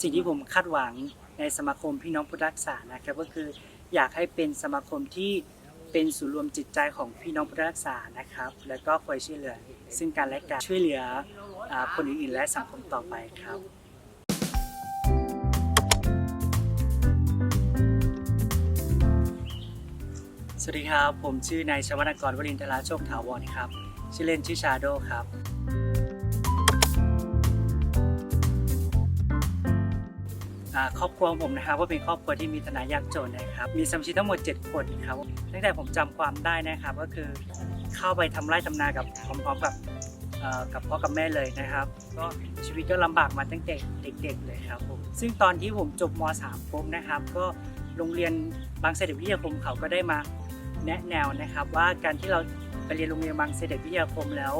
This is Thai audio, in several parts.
สิ่งที่ผมคาดหวังในสมาคมพี่น้องพุทธรักษานะครับก็คืออยากให้เป็นสมาคมที่เป็นศูนย์รวมจิตใจของพี่น้องพุทธรักษานะครับ แล้วก็คอยช่วยเหลือ ซึ่งกันและกันช่วยเหลืออคนอื่นๆและสังคมต่อไปครับสวัสดีครับ ผมชื่อนายชวนกรวรินทราโชคถาวรครับ ชื่อเล่นชื่อชาโดครับ ครอบครัวของผมนะครับว่าเป็นครอบครัวที่มีฐานะยากจนนะครับ มีสมาชิกทั้งหมด 7 คนครับตั้งแต่ผมจำความได้นะครับ ก็คือเข้าไปทำไร่ทำนากับพร้อมๆกับกับพ่อกับแม่เลยนะครับ ก็ชีวิตก็ลำบากมาตั้งแต่เด็กๆเลยครับผมซึ่งตอนที่ผมจบม .3 ปุ๊บนะครับ ก็โรงเรียนบางเสด็จวิทยาคมเขาก็ได้มาแนะแนวนะครับ ว่าการที่เราไปเรียนโรงเรียนบางเสด็จวิทยาคมแล้ว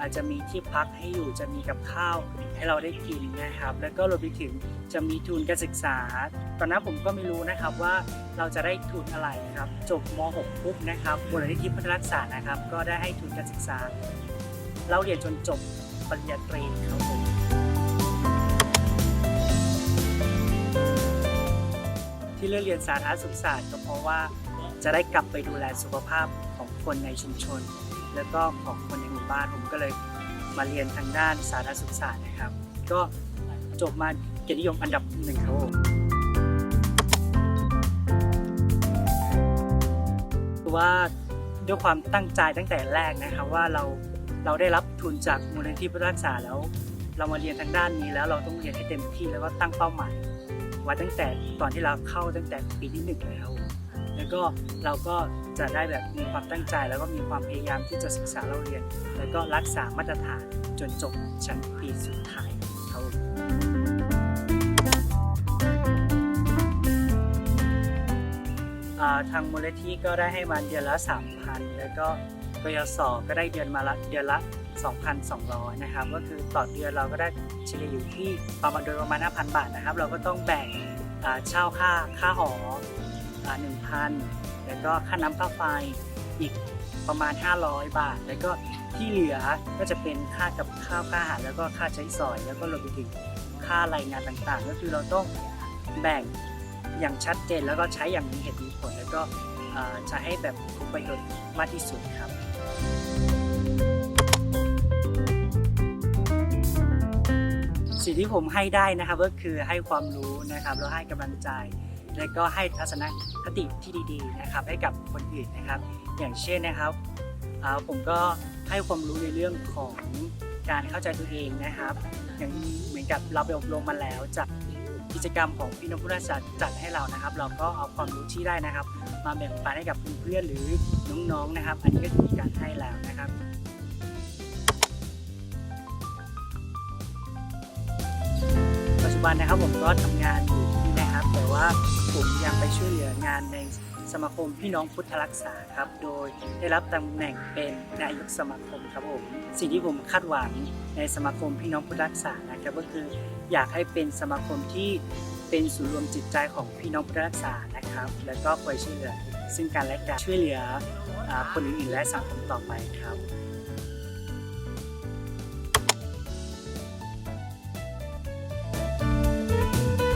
อาจจะมีที่พักให้อยู่จะมีกับข้าวให้เราได้กินนะครับ แล้วก็รวมไปถึงจะมีทุนการศึกษา ตอนนั้นผมก็ไม่รู้นะครับว่าเราจะได้ทุนอะไรครับ จบม .6 ปุ๊บนะครับมูลนิธิพัฒนารักษานะครับ ก็ได้ให้ทุนการศึกษา เราเรียนจนจบปริญญาตรีครับผมที่เลือกเรียนสาธารณสุขศาสตร์ก็เพราะว่าจะได้กลับไปดูแลสุขภาพของคนในชุมชน แล้วก็ของคนในหมู่บ้านผมก็เลยมาเรียนทางด้านสาธารณสุขศาสตร์นะครับ ก็จบมาเกียรตินิยมอันดับหนึ่งครับผมว่าด้วยความตั้งใจตั้งแต่แรกนะครับว่าเราเราได้รับทุนจากมูลนิธิพุทธรักษาแล้ว เรามาเรียนทางด้านนี้แล้วเราต้องเรียนให้เต็มที่แล้วก็ตั้งเป้าหมายไว้ตั้งแต่ตอนที่เราเข้าตั้งแต่ปีที่หนึ่งเลยครับผม แล้วก็เราก็จะได้แบบมีความตั้งใจ แล้วก็มีความพยายามที่จะศึกษาเราเรียน แล้วก็รักษามาตรฐานจนจบชั้นปีสุดท้ายครับทางมูลนิธิก็ได้ให้มาเดือนละ3,000 แล้วก็กยศก็ได้เดือนมาละเดือนละ 2,200 นะครับ ก็คือต่อเดือนเราก็ได้เฉลี่ยอยู่ที่ประมาณโดยประมาณ 5,000 บาทนะครับ เราก็ต้องแบ่งเช่าค่าค่าหอ หนึ่งพันแล้วก็ค่าน้ำค่าไฟอีกประมาณ 500 บาท แล้วก็ที่เหลือก็จะเป็นค่ากับข้าวค่าอาหารแล้วก็ค่าใช้สอย แล้วก็รวมไปถึงค่ารายงานต่างๆ ก็คือเราต้องแบ่งอย่างชัดเจนแล้วก็ใช้อย่างมีเหตุมีผล แล้วก็จะให้แบบคุ้มประโยชน์มากที่สุดครับสิ่งที่ผมให้ได้นะครับก็คือให้ความรู้นะครับแล้วให้กำลังใจ และก็ให้ทัศนคติที่ดีๆนะครับให้กับคนอื่นนะครับ อย่างเช่นนะครับผมก็ให้ความรู้ในเรื่องของการเข้าใจตัวเองนะครับ อย่างเหมือนกับเราไปอบรมมาแล้วจากกิจกรรมของพี่นพุทธศาสตร์จัดให้เรานะครับ เราก็เอาความรู้ที่ได้นะครับ มาแบ่งปันให้กับเพื่อนๆหรือน้องๆนะครับ อันนี้ก็คือการให้แล้วนะครับปัจจุบันนะครับผมก็ทำงานอยู่ ว่าผมยังไปช่วยเหลืองานในสมาคมพี่น้องพุทธรักษาครับ โดยได้รับตำแหน่งเป็นนายกสมาคมครับผมสิ่งที่ผมคาดหวังในสมาคมพี่น้องพุทธรักษานะครับก็คืออยากให้เป็นสมาคมที่เป็นศูนย์รวมจิตใจของพี่น้องพุทธรักษานะครับ แล้วก็คอยช่วยเหลือซึ่งกันและกันช่วยเหลือคนอื่นๆและสังคมต่อไปครับ